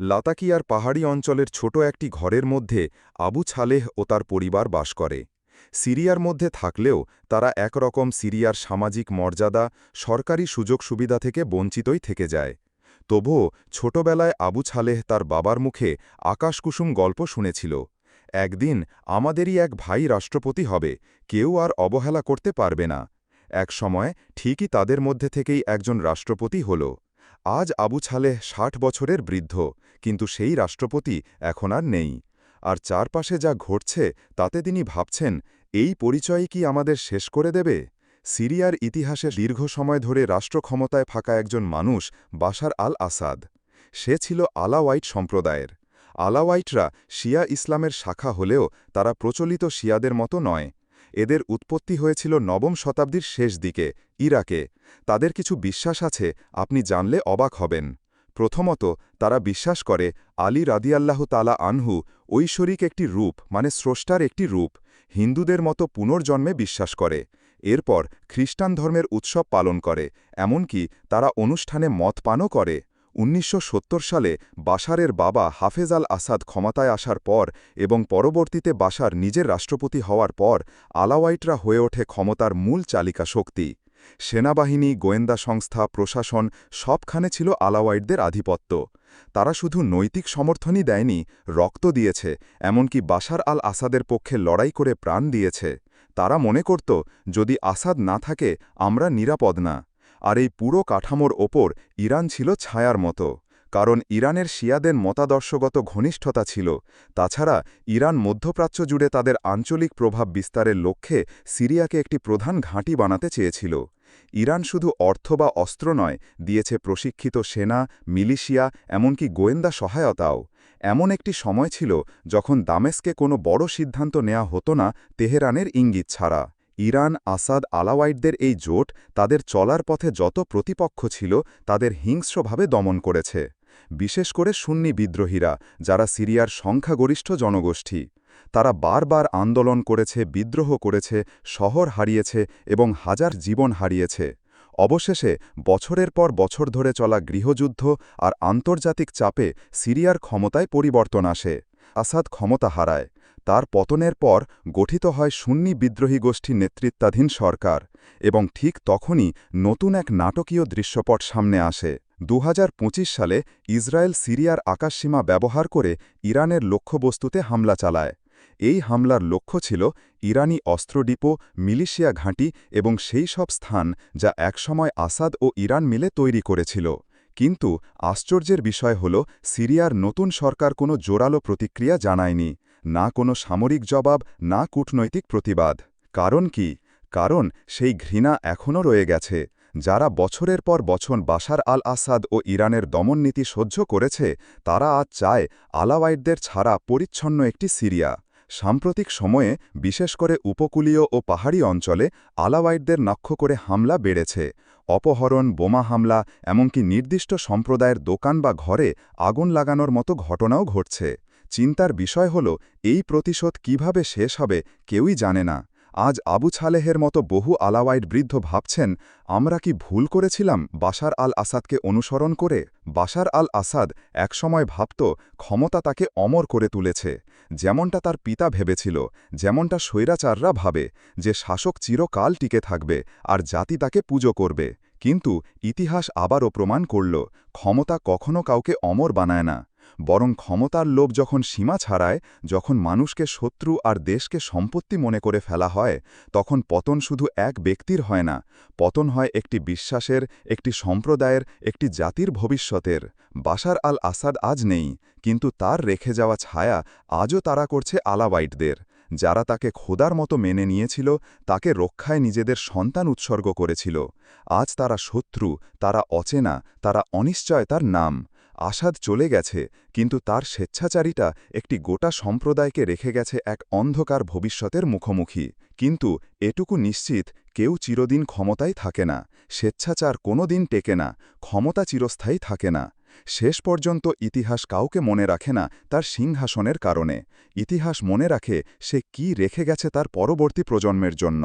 লাতাকিয়ার পাহাড়ি অঞ্চলের ছোট একটি ঘরের মধ্যে আবু ছালেহ ও তার পরিবার বাস করে। সিরিয়ার মধ্যে থাকলেও তারা একরকম সিরিয়ার সামাজিক মর্যাদা, সরকারি সুযোগ সুবিধা থেকে বঞ্চিতই থেকে যায়। তবুও ছোটবেলায় আবু ছালেহ তার বাবার মুখে আকাশকুসুম গল্প শুনেছিল। একদিন আমাদেরই এক ভাই রাষ্ট্রপতি হবে, কেউ আর অবহেলা করতে পারবে না। এক সময় ঠিকই তাদের মধ্যে থেকেই একজন রাষ্ট্রপতি হল। আজ আবু ছালেহ ষাট বছরের বৃদ্ধ, কিন্তু সেই রাষ্ট্রপতি এখন আর নেই। আর চারপাশে যা ঘটছে, তাতে তিনি ভাবছেন, এই পরিচয় কি আমাদের শেষ করে দেবে? সিরিয়ার ইতিহাসে দীর্ঘ সময় ধরে রাষ্ট্র ক্ষমতায় ফাঁকা একজন মানুষ বাশার আল আসাদ সে ছিল আলাওয়াইট সম্প্রদায়ের। আলাওয়াইটরা শিয়া ইসলামের শাখা হলেও তারা প্রচলিত শিয়াদের মতো নয়। এদের উৎপত্তি হয়েছিল নবম শতাব্দীর শেষ দিকে, ইরাকে। তাদের কিছু বিশ্বাস আছে, আপনি জানলে অবাক হবেন। প্রথমত, তারা বিশ্বাস করে, আলী রাদিয়াল্লাহ তালা আনহু ঐশ্বরিক একটি রূপ মানে স্রষ্টার একটি রূপ, হিন্দুদের মতো পুনর্জন্মে বিশ্বাস করে। এরপর, খ্রিস্টান ধর্মের উৎসব পালন করে, এমনকি তারা অনুষ্ঠানে মত পানও করে। উনিশশো সত্তর সালে বাশারের বাবা হাফেজ আল আসাদ ক্ষমতায় আসার পর এবং পরবর্তীতে বাশার নিজের রাষ্ট্রপতি হওয়ার পর, আলাওয়াইটরা হয়ে ওঠে ক্ষমতার মূল চালিকা শক্তি সেনাবাহিনী, গোয়েন্দা সংস্থা, প্রশাসন সবখানে ছিল আলাওয়াইটদের আধিপত্য। তারা শুধু নৈতিক সমর্থনই দেয়নি, রক্ত দিয়েছে, এমনকি বাশার আল আসাদের পক্ষে লড়াই করে প্রাণ দিয়েছে। তারা মনে করত, যদি আসাদ না থাকে, আমরা নিরাপদ না। আর এই পুরো কাঠামোর ওপর ইরান ছিল ছায়ার মতো। কারণ ইরানের শিয়াদের মতাদর্শগত ঘনিষ্ঠতা ছিল। তাছাড়া ইরান মধ্যপ্রাচ্য জুড়ে তাদের আঞ্চলিক প্রভাব বিস্তারের লক্ষ্যে সিরিয়াকে একটি প্রধান ঘাঁটি বানাতে চেয়েছিল। ইরান শুধু অর্থ বা অস্ত্র নয়, দিয়েছে প্রশিক্ষিত সেনা, মিলিশিয়া, এমনকি গোয়েন্দা সহায়তাও। এমন একটি সময় ছিল যখন দামেস্কে কোনো বড় সিদ্ধান্ত নেওয়া হতো না, তেহরানের ইঙ্গিত ছাড়া। ইরান, আসাদ আলাওয়াইটদের এই জোট তাদের চলার পথে যত প্রতিপক্ষ ছিল, তাদের হিংস্রভাবে দমন করেছে। বিশেষ করে সুন্নি বিদ্রোহীরা, যারা সিরিয়ার সংখ্যাগরিষ্ঠ জনগোষ্ঠী। তারা বারবার আন্দোলন করেছে, বিদ্রোহ করেছে, শহর হারিয়েছে এবং হাজার জীবন হারিয়েছে। অবশেষে বছরের পর বছর ধরে চলা গৃহযুদ্ধ আর আন্তর্জাতিক চাপে সিরিয়ার ক্ষমতায় পরিবর্তন আসে। আসাদ ক্ষমতা হারায়। তার পতনের পর গঠিত হয় সুন্নি বিদ্রোহী গোষ্ঠী নেতৃত্বাধীন সরকার এবং ঠিক তখনই নতুন এক নাটকীয় দৃশ্যপট সামনে আসে। দু হাজার পঁচিশ সালে ইসরায়েল সিরিয়ার আকাশসীমা ব্যবহার করে ইরানের লক্ষ্যবস্তুতে হামলা চালায়। এই হামলার লক্ষ্য ছিল ইরানি অস্ত্রডিপো মিলিশিয়া ঘাঁটি এবং সেই সব স্থান যা একসময় আসাদ ও ইরান মিলে তৈরি করেছিল। কিন্তু আশ্চর্যের বিষয় হল, সিরিয়ার নতুন সরকার কোনো জোরালো প্রতিক্রিয়া জানায়নি, না কোনো সামরিক জবাব, না কূটনৈতিক প্রতিবাদ। কারণ কি? কারণ সেই ঘৃণা এখনও রয়ে গেছে, যারা বছরের পর বছর বাশার আল আসাদ ও ইরানের দমননীতি সহ্য করেছে, তারা আজ চায় আলাওয়াইটদের ছাড়া পরিচ্ছন্ন একটি সিরিয়া। সাম্প্রতিক সময়ে, বিশেষ করে উপকূলীয় ও পাহাড়ি অঞ্চলে, আলাওয়াইটদের নক্ষ করে হামলা বেড়েছে। অপহরণ, বোমা হামলা, এমনকি নির্দিষ্ট সম্প্রদায়ের দোকান বা ঘরে আগুন লাগানোর মতো ঘটনাও ঘটছে। চিন্তার বিষয় হল, এই প্রতিশোধ কীভাবে শেষ হবে, কেউই জানে না। আজ আবু ছালেহের মতো বহু আলাওয়াইট বৃদ্ধ ভাবছেন, আমরা কি ভুল করেছিলাম? বাশার আল আসাদকে অনুসরণ করে? বাশার আল আসাদ একসময় ভাবত, ক্ষমতা তাকে অমর করে তুলেছে। যেমনটা তার পিতা ভেবেছিল, যেমনটা স্বৈরাচাররা ভাবে, যে শাসক চিরকাল টিকে থাকবে আর জাতি তাকে পুজো করবে। কিন্তু ইতিহাস আবারও প্রমাণ করল, ক্ষমতা কখনো কাউকে অমর বানায় না। বরং ক্ষমতার লোভ যখন সীমা ছাড়ায়, যখন মানুষকে শত্রু আর দেশকে সম্পত্তি মনে করে ফেলা হয়, তখন পতন শুধু এক ব্যক্তির হয় না, পতন হয় একটি বিশ্বাসের, একটি সম্প্রদায়ের, একটি জাতির ভবিষ্যতের। বাশার আল আসাদ আজ নেই, কিন্তু তার রেখে যাওয়া ছায়া আজও তারা করছে আলাওয়াইটদের যারা তাকে খোদার মতো মেনে নিয়েছিল, তাকে রক্ষায় নিজেদের সন্তান উৎসর্গ করেছিল। আজ তারা শত্রু, তারা অচেনা, তারা অনিশ্চয়তার নাম। আসাদ চলে গেছে, কিন্তু তার স্বেচ্ছাচারিতা একটি গোটা সম্প্রদায়কে রেখে গেছে এক অন্ধকার ভবিষ্যতের মুখোমুখি। কিন্তু এটুকু নিশ্চিত, কেউ চিরদিন ক্ষমতায় থাকে না, স্বেচ্ছাচার কোনো দিন টেকে না, ক্ষমতা চিরস্থায়ী থাকে না। শেষ পর্যন্ত ইতিহাস কাউকে মনে রাখে না তার সিংহাসনের কারণে। ইতিহাস মনে রাখে সে কি রেখে গেছে তার পরবর্তী প্রজন্মের জন্য।